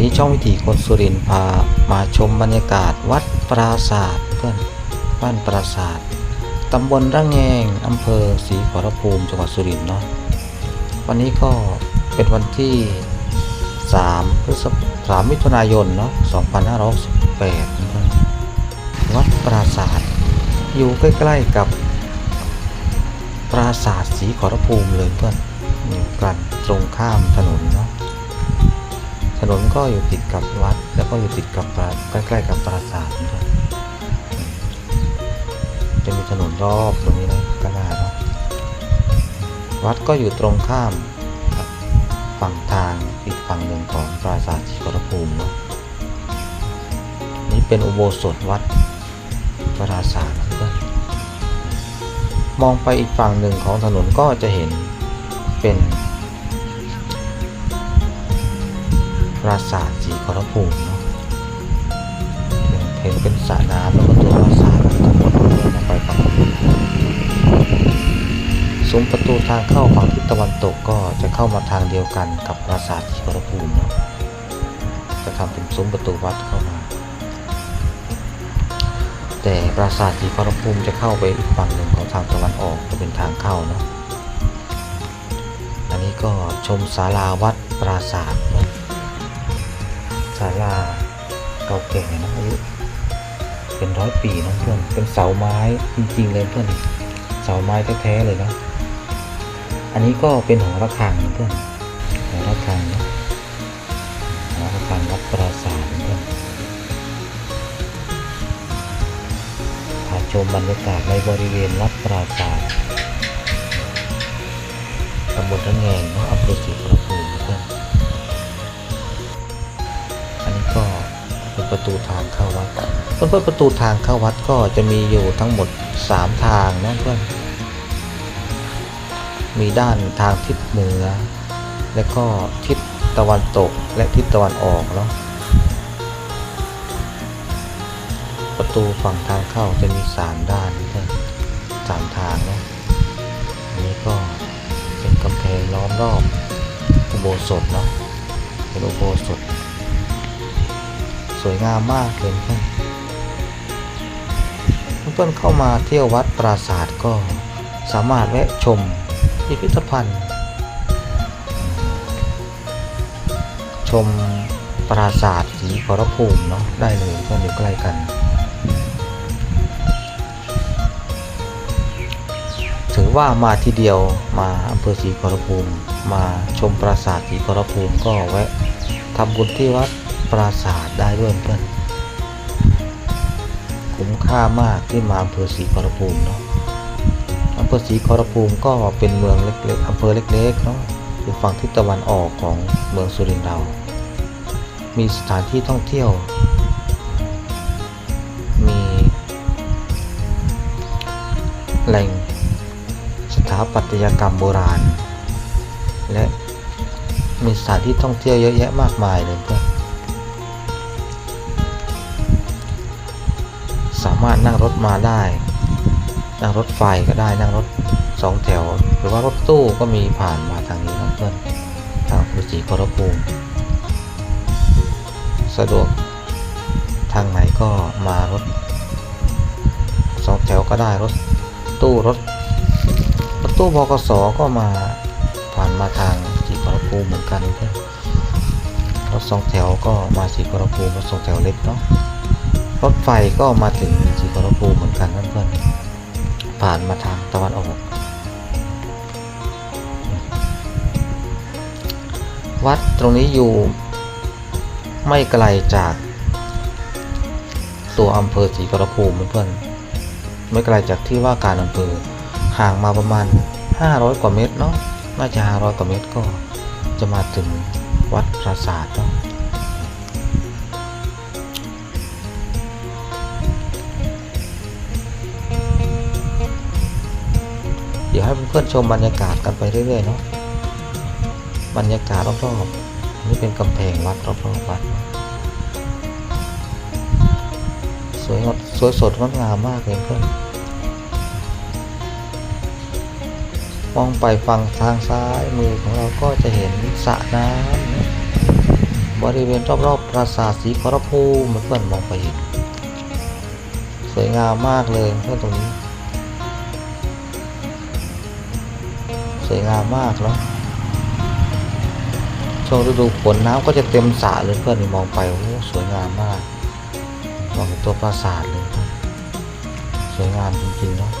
นี้ช่องวิถีคนสุรินทร์พามาชมบรรยากาศวัดปราศาสตร์เพื่อนบ้านปราศาสตร์ตำบลระแงงอำเภอศรีขอรภูมิจังหวัดสุรินทร์เนาะวันนี้ก็เป็นวันที่ 3 พฤษภาคมิถุนายนเนาะ2568นะครับวัดปราศาสตร์อยู่ใกล้ๆกับปราศาสาทศรีขอรภูมิเลยเพื่อนอยู่กันตรงข้ามถนนเนาะ ถนนก็อยู่ติดกับวัด แล้วก็อยู่ติดกับใกล้ๆกับปราสาทเพื่อนจะมีถนนรอบตรงนี้นะก็น่าเนาะวัดก็อยู่ตรงข้ามฝั่งทางอีกฝั่งหนึ่งของปราสาทศรีขอรภูมิเนาะนี่เป็นอุโบสถวัดปราสาทเพื่อนมองไปอีกฝั่งหนึ่งของถนนก็จะเห็นเป็น ปราสาทสีขอรภูมิเนาะเห็นเป็นสระน้ำแล้วก็ตัวปราสาททั้งหมดเดินออกไปฝั่งนู้นซุ้มประตูทางเข้าฝั่งทิศตะวันตกก็จะเข้ามาทางเดียวกันกับปราสาทสีขอรภูมิเนาะจะทำเป็นซุ้มประตูวัดเข้ามา แต่ปราสาทศรีขอรภูมิจะเข้าไปอีกฝั่งหนึ่งของทางตะวันออกจะเป็นทางเข้าเนาะอันนี้ก็ชมศาลาวัดปราสาทเนาะ ศาลาเก่าแก่นะอายุเป็นร้อยปีนะเพื่อนเป็นเสาไม้จริงๆเลยเพื่อนเสาไม้แท้ๆเลยนะอันนี้ก็เป็นหอระฆังเพื่อนหอระฆังนะหอระฆังวัดปราสาทเพื่อนพาชมบรรยากาศในบริเวณวัดปราสาทตำบลระแงงนะอำเภอศรีขอรภูมิ เป็นประตูทางเข้าวัดเพื่อนๆประตูทางเข้าวัดก็จะมีอยู่ทั้งหมด 3 ทางนะเพื่อนมีด้านทางทิศเหนือ และก็ทิศตะวันตกและทิศตะวันออกเนาะประตูฝั่งทางเข้าจะมีสามด้านเพื่อนสามทางเนาะอันนี้ก็เป็นกำแพงล้อมรอบอุโบสถเนาะเป็นอุโบสถ สวยงามมากเลยเพื่อนเพื่อนเข้ามาเที่ยววัดปราสาทก็สามารถแวะชมพิพิธภัณฑ์ ชมปราสาทสีขอรภูมิเนาะได้เลยเพื่อนอยู่ใกล้กัน ถือว่ามาทีเดียวมาอำเภอศรีขอรภูมิ มาชมปราสาทศรีขอรภูมิก็แวะทำบุญที่วัด ปราสาทได้ด้วยเพื่อนคุ้มค่ามากที่มาอำเภอศรีขอรภูมิเนาะอำเภอศรีขอรภูมิก็เป็นเมืองเล็กๆอำเภอเล็กๆเนาะอยู่ฝั่งทิศตะวันออกของเมืองสุรินทร์เรา มีสถานที่ท่องเที่ยว มีแหล่งสถาปัตยกรรมโบราณ และมีสถานที่ท่องเที่ยวเยอะแยะมากมายเลยเพื่อน สามารถนั่งรถมาได้ นั่งรถไฟก็ได้นั่งรถสองแถว หรือว่ารถตู้ก็มีผ่านมาทางนี้นะเพื่อนทางพุสีขอรภูมิสะดวกทางไหนก็มารถสองแถวก็ได้รถตู้รถรถตู้บกสก็มาผ่านมาทางสีขอรภูมิเหมือนกันเพื่อนรถสองแถวก็มาสีขอรภูมิรถสองแถวเล็กเนาะ รถไฟก็มาถึงสีขอรภูมิเหมือนกันเพื่อนๆผ่านมาทางตะวันออก วัดตรงนี้อยู่ไม่ไกลจากตัวอำเภอศรีขอรภูมิเพื่อนๆไม่ไกลจากที่ว่าการอำเภอห่างมาประมาณ 500 กว่าเมตรเนาะน่าจะ500กว่าเมตรก็จะมาถึงวัดปราสาทเนาะ ดี๋ยวให้เพื่อนๆชมบรรยากาศกันไปเรื่อยๆเนาะบรรยากาศรอบๆนี่เป็นกำแพงวัดรอบๆวัดสวยงดสวยสดงดงามมากเลยเพื่อนมองไปฝั่งทางซ้ายมือของเราก็จะเห็นสระน้ำบริเวณรอบๆปราสาทสีขอรภูมิเพื่อนมองไปเห็นสวยงามมากเลยเพื่อนตรงนี้ วยงามมากเนาะช่วงฤดูฝนน้ำก็จะเต็มสระเลยเพื่อนมองไปโอ้โหสวยงามมากมองเห็นตัวปราสาทเลยสวยงามจริงๆเนาะ